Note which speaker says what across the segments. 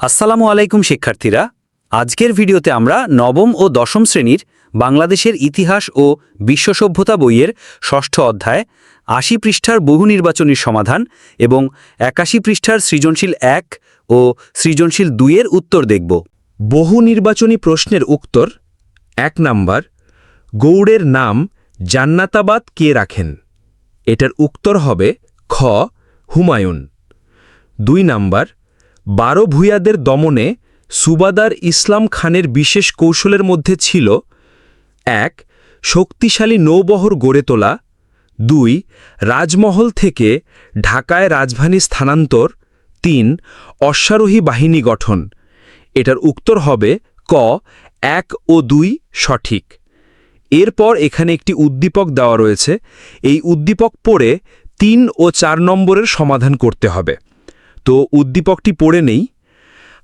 Speaker 1: আসসালামু আলাইকুম, শিক্ষার্থীরা। আজকের ভিডিওতে আমরা নবম ও দশম শ্রেণির বাংলাদেশের ইতিহাস ও বিশ্ব সভ্যতা বইয়ের ষষ্ঠ অধ্যায়, আশি পৃষ্ঠার বহু নির্বাচনী সমাধান এবং একাশি পৃষ্ঠার সৃজনশীল এক ও সৃজনশীল দুইয়ের উত্তর দেখব।
Speaker 2: বহু নির্বাচনী প্রশ্নের উত্তর, এক নাম্বার, গৌড়ের নাম জান্নাতাবাদ কে রাখেন? এটার উত্তর হবে খ, হুমায়ুন। দুই নাম্বার বারো ভূয়াদের দমনে সুবাদার ইসলাম খানের বিশেষ কৌশলের মধ্যে ছিল, এক, শক্তিশালী নৌবহর গড়ে তোলা, দুই, রাজমহল থেকে ঢাকায় রাজধানী স্থানান্তর, তিন, অশ্বারোহী বাহিনী গঠন। এটার উত্তর হবে ক, এক ও দুই সঠিক। এরপর এখানে একটি উদ্দীপক দেওয়া রয়েছে। এই উদ্দীপক পড়ে তিন ও চার নম্বরের সমাধান করতে হবে। তো উদ্দীপকটি পড়ে নেই।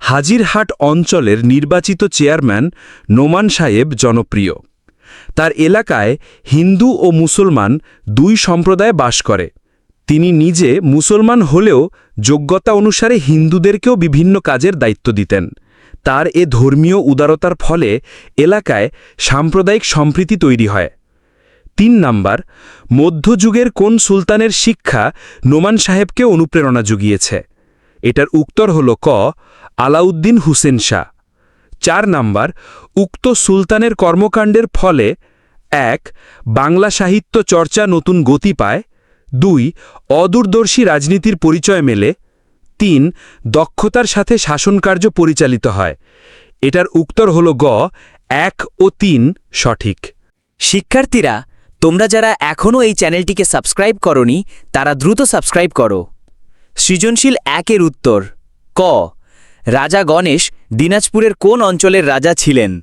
Speaker 2: হাজিরহাট অঞ্চলের নির্বাচিত চেয়ারম্যান নোমান সাহেব জনপ্রিয়। তার এলাকায় হিন্দু ও মুসলমান দুই সম্প্রদায় বাস করে। তিনি নিজে মুসলমান হলেও যোগ্যতা অনুসারে হিন্দুদেরকেও বিভিন্ন কাজের দায়িত্ব দিতেন। তার এ ধর্মীয় উদারতার ফলে এলাকায় সাম্প্রদায়িক সম্প্রীতি তৈরি হয়। তিন নাম্বার, মধ্যযুগের কোন সুলতানের শিক্ষা নোমান সাহেবকে অনুপ্রেরণা জুগিয়েছে? এটার উত্তর হল ক, আলাউদ্দিন হুসেন শাহ। চার নাম্বার, উক্ত সুলতানের কর্মকাণ্ডের ফলে, এক, বাংলা সাহিত্য চর্চা নতুন গতি পায়, দুই, অদূরদর্শী রাজনীতির পরিচয় মেলে, তিন, দক্ষতার সাথে শাসনকার্য পরিচালিত হয়। এটার উত্তর হল গ, এক ও তিন সঠিক।
Speaker 3: শিক্ষার্থীরা, তোমরা যারা এখনও এই চ্যানেলটিকে সাবস্ক্রাইব করনি, তারা দ্রুত সাবস্ক্রাইব করো। সৃজনশীল একের উত্তর। ক। রাজা গণেশ দিনাজপুরের কোন অঞ্চলের রাজা ছিলেন?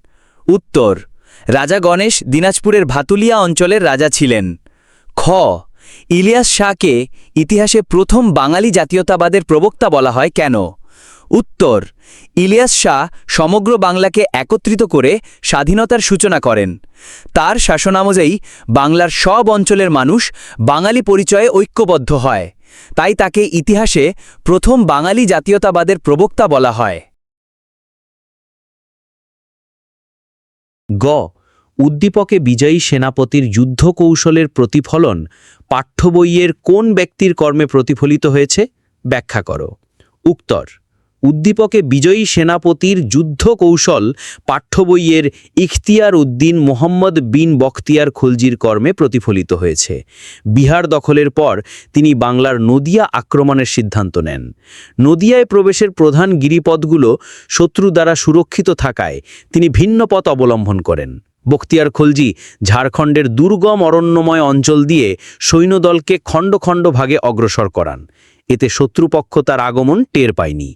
Speaker 3: উত্তর। রাজা গণেশ দিনাজপুরের ভাতুলিয়া অঞ্চলের রাজা ছিলেন। খ। ইলিয়াস শাহকে ইতিহাসে প্রথম বাঙালি জাতীয়তাবাদের প্রবক্তা বলা হয় কেন? উত্তর। ইলিয়াস শাহ সমগ্র বাংলাকে একত্রিত করে স্বাধীনতার সূচনা করেন। তার শাসনামজেই বাংলার সব অঞ্চলের মানুষ বাঙালি পরিচয়ে ঐক্যবদ্ধ হয়। তাই তাকে ইতিহাসে প্রথম বাঙালি জাতীয়তাবাদের প্রবক্তা বলা হয়।
Speaker 1: গ. উদ্দীপকে বিজয়ী সেনাপতির যুদ্ধ কৌশলের প্রতিফলন পাঠ্যবইয়ের কোন ব্যক্তির কর্মে প্রতিফলিত হয়েছে? ব্যাখ্যা করো। উত্তর উদ্দীপকে বিজয়ী সেনাপতির যুদ্ধ কৌশল পাঠ্য বইয়ের ইখতিয়ার উদ্দিন মোহাম্মদ বিন বখতিয়ার খুলজির কর্মে প্রতিফলিত হয়েছে। বিহার দখলের পর তিনি বাংলার নদিয়া আক্রমণের সিদ্ধান্ত নেন। নদিয়ায় প্রবেশের প্রধান গিরিপথগুলো শত্রু দ্বারা সুরক্ষিত থাকায় তিনি ভিন্ন পথ অবলম্বন করেন। বখতিয়ার খলজি ঝাড়খণ্ডের দুর্গম অরণ্যময় অঞ্চল দিয়ে সৈন্যদলকে খণ্ড খণ্ড ভাগে অগ্রসর করান। এতে শত্রুপক্ষ তার আগমন টের পায়নি।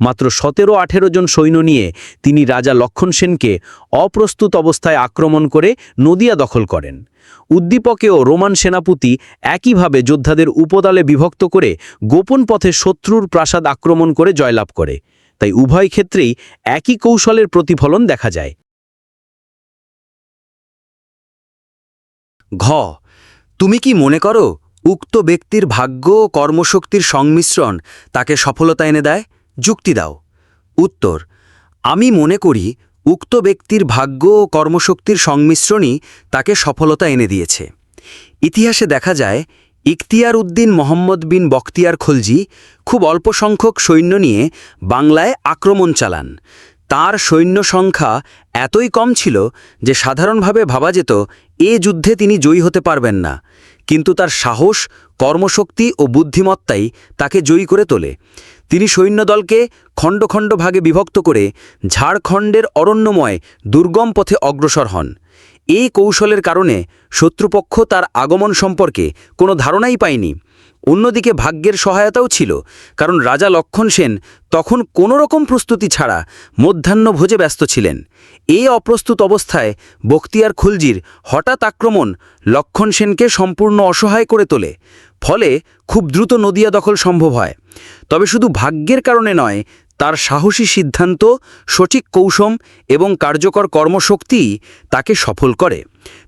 Speaker 1: মাত্র সতেরো আঠেরো জন সৈন্য নিয়ে তিনি রাজা লক্ষণ সেনকে অপ্রস্তুত অবস্থায় আক্রমণ করে নদিয়া দখল করেন। উদ্দীপকেও রোমান সেনাপতি একইভাবে যোদ্ধাদের উপদলে বিভক্ত করে গোপন পথে শত্রুর প্রাসাদ আক্রমণ করে জয়লাভ করে। তাই উভয় ক্ষেত্রেই একই কৌশলের প্রতিফলন দেখা যায়। ঘ। তুমি কি মনে করো উক্ত ব্যক্তির ভাগ্য ও কর্মশক্তির সংমিশ্রণ তাকে সফলতা এনে দেয়, যুক্তি দাও। উত্তর, আমি মনে করি উক্ত ব্যক্তির ভাগ্য ও কর্মশক্তির সংমিশ্রণই তাকে সফলতা এনে দিয়েছে। ইতিহাসে দেখা যায়, ইখতিয়ার উদ্দিন মোহাম্মদ বিন বখতিয়ার খলজি খুব অল্প সংখ্যক সৈন্য নিয়ে বাংলায় আক্রমণ চালান। তার সৈন্য সংখ্যা এতই কম ছিল যে সাধারণভাবে ভাবা যেত, এ যুদ্ধে তিনি জয়ী হতে পারবেন না। কিন্তু তার সাহস, কর্মশক্তি ও বুদ্ধিমত্তাই তাকে জয়ী করে তোলে। তিনি সৈন্যদলকে খণ্ড খণ্ড ভাগে বিভক্ত করে ঝাড়খণ্ডের অরণ্যময় দুর্গম পথে অগ্রসর হন। এই কৌশলের কারণে শত্রুপক্ষ তার আগমন সম্পর্কে কোনো ধারণাই পায়নি। অন্যদিকে ভাগ্যের সহায়তাও ছিল, কারণ রাজা লক্ষণ সেন তখন কোনো রকম প্রস্তুতি ছাড়া মধ্যাহ্নভোজে ব্যস্ত ছিলেন। এই অপ্রস্তুত অবস্থায় বখতিয়ার খুলজির হঠাৎ আক্রমণ লক্ষণ সেনকে সম্পূর্ণ অসহায় করে তোলে, ফলে খুব দ্রুত নদিয়া দখল সম্ভব হয়। তবে শুধু ভাগ্যের কারণে নয় তার সাহসী সিদ্ধান্ত, সঠিক কৌশম এবং কার্যকর কর্মশক্তি তাকে সফল করে।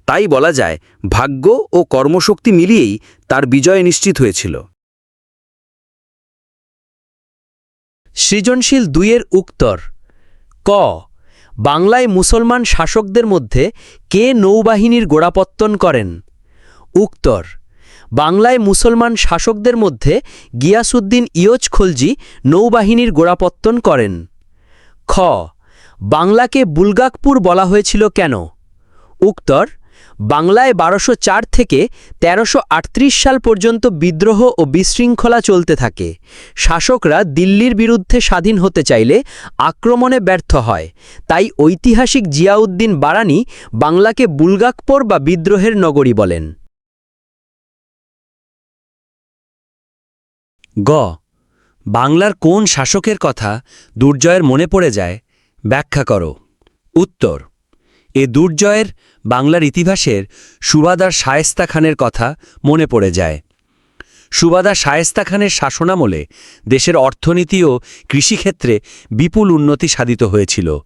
Speaker 1: তাই বলা যায়, ভাগ্য ও কর্মশক্তি মিলিয়েই তার বিজয় নিশ্চিত হয়েছিল। সৃজনশীল দুইয়ের উত্তর, ক, বাংলায় মুসলমান শাসকদের মধ্যে কে নৌবাহিনীর গোড়াপত্তন করেন? উত্তর বাংলায় মুসলমান শাসকদের মধ্যে গিয়াসুদ্দিন ইয়োজ খলজি নৌবাহিনীর গোড়াপত্তন করেন। খ, বাংলাকে বুলগাকপুর বলা হয়েছিল কেন? উত্তর, বাংলায় বারোশো চার থেকে তেরোশো সাল পর্যন্ত বিদ্রোহ ও বিশৃঙ্খলা চলতে থাকে। শাসকরা দিল্লির বিরুদ্ধে স্বাধীন হতে চাইলে আক্রমণে ব্যর্থ হয়। তাই ঐতিহাসিক জিয়াউদ্দিন বারানি বাংলাকে বুলগাকপুর বা বিদ্রোহের নগরী বলেন। গ। বাংলার কোন শাসকের কথা দুর্জয়ের মনে পড়ে যায়, ব্যাখ্যা করো। উত্তর, এ দুর্জয়ের বাংলার ইতিহাসের সুবাদার শায়েস্তা খানের কথা মনে পড়ে যায়। সুবাদা শায়েস্তা খানের শাসনামলে দেশের অর্থনীতি ও কৃষিক্ষেত্রে বিপুল উন্নতি সাধিত হয়েছিল।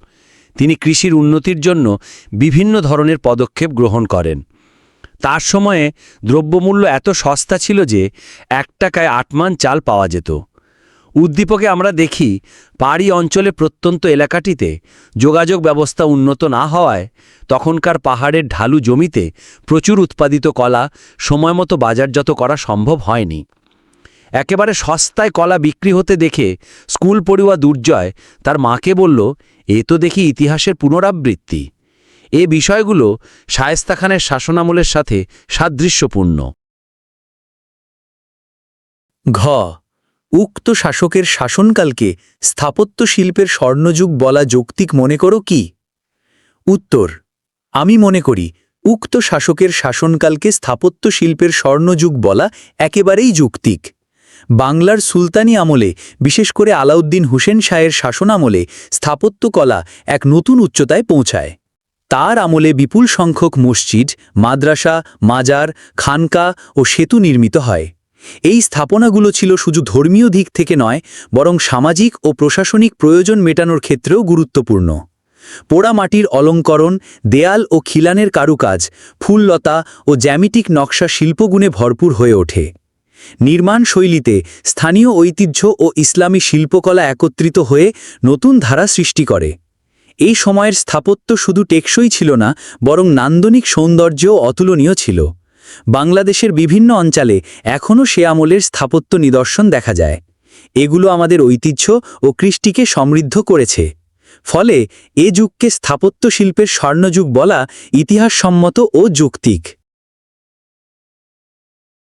Speaker 1: তিনি কৃষির উন্নতির জন্য বিভিন্ন ধরনের পদক্ষেপ গ্রহণ করেন। তার সময়ে দ্রব্যমূল্য এত সস্তা ছিল যে এক টাকায় আটমান চাল পাওয়া যেত। উদ্দীপকে আমরা দেখি পাহাড়ি অঞ্চলে প্রত্যন্ত এলাকাটিতে যোগাযোগ ব্যবস্থা উন্নত না হওয়ায় তখনকার পাহাড়ের ঢালু জমিতে প্রচুর উৎপাদিত কলা সময়মতো বাজারজাত করা সম্ভব হয়নি। একেবারে সস্তায় কলা বিক্রি হতে দেখে স্কুল পড়ুয়া দুর্জয় তার মাকে বলল, এ তো দেখি ইতিহাসের পুনরাবৃত্তি। এ বিষয়গুলো শায়েস্তা খানের শাসনামলের সাথে সাদৃশ্যপূর্ণ।
Speaker 4: ঘ. উক্ত শাসকের শাসনকালকে স্থাপত্য শিল্পের স্বর্ণযুগ বলা যৌক্তিক মনে করো কি? উত্তর। আমি মনে করি, উক্ত শাসকের শাসনকালকে স্থাপত্য শিল্পের স্বর্ণযুগ বলা একেবারেই যৌক্তিক। বাংলার সুলতানি আমলে, বিশেষ করে আলাউদ্দিন হুসেন শাহের শাসনামলে, স্থাপত্যকলা এক নতুন উচ্চতায় পৌঁছায়। তার আমলে বিপুল সংখ্যক মসজিদ, মাদ্রাসা, মাজার, খানকা ও সেতু নির্মিত হয়। এই স্থাপনাগুলো ছিল শুধু ধর্মীয় দিক থেকে নয়, বরং সামাজিক ও প্রশাসনিক প্রয়োজন মেটানোর ক্ষেত্রেও গুরুত্বপূর্ণ। পোড়া মাটির অলঙ্করণ, দেয়াল ও খিলানের কারুকাজ, ফুললতা ও জ্যামিটিক নকশা শিল্পগুণে ভরপুর হয়ে ওঠে। নির্মাণ শৈলীতে স্থানীয় ঐতিহ্য ও ইসলামী শিল্পকলা একত্রিত হয়ে নতুন ধারা সৃষ্টি করে। এই সময়ের স্থাপত্য শুধু টেকসই ছিল না, বরং নান্দনিক সৌন্দর্যও অতুলনীয় ছিল। বাংলাদেশের বিভিন্ন অঞ্চলে এখনও সে আমলের স্থাপত্য নিদর্শন দেখা যায়। এগুলো আমাদের ঐতিহ্য ও কৃষ্টিকে সমৃদ্ধ করেছে। ফলে এ যুগকে স্থাপত্য শিল্পের স্বর্ণযুগ বলা ইতিহাসসম্মত ও যৌক্তিক।